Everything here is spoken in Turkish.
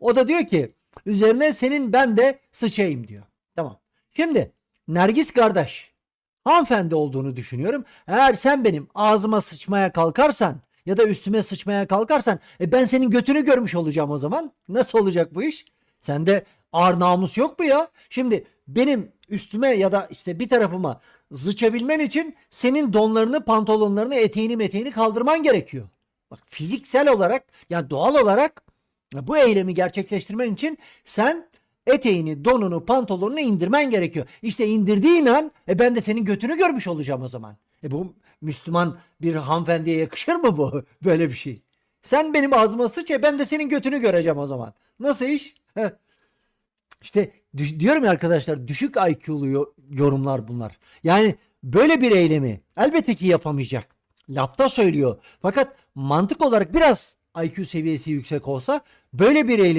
O da diyor ki üzerine senin ben de sıçayım diyor. Tamam. Şimdi Nergis kardeş hanımefendi olduğunu düşünüyorum. Eğer sen benim ağzıma sıçmaya kalkarsan ya da üstüme sıçmaya kalkarsan e ben senin götünü görmüş olacağım o zaman. Nasıl olacak bu iş? Sende ağır namus yok mu ya? Şimdi benim üstüme ya da işte bir tarafıma sıçabilmen için senin donlarını, pantolonlarını, eteğini, meteğini kaldırman gerekiyor. Bak fiziksel olarak yani doğal olarak bu eylemi gerçekleştirmen için sen eteğini, donunu, pantolonunu indirmen gerekiyor. İşte indirdiğin an e ben de senin götünü görmüş olacağım o zaman. E bu Müslüman bir hanımefendiye yakışır mı bu? Böyle bir şey. Sen benim ağzıma sıç e ben de senin götünü göreceğim o zaman. Nasıl iş? İşte diyorum ya arkadaşlar düşük IQ'lu yo- yorumlar bunlar. Yani böyle bir eylemi elbette ki yapamayacak. Lafta söylüyor. Fakat mantık olarak biraz IQ seviyesi yüksek olsa böyle bir eylemi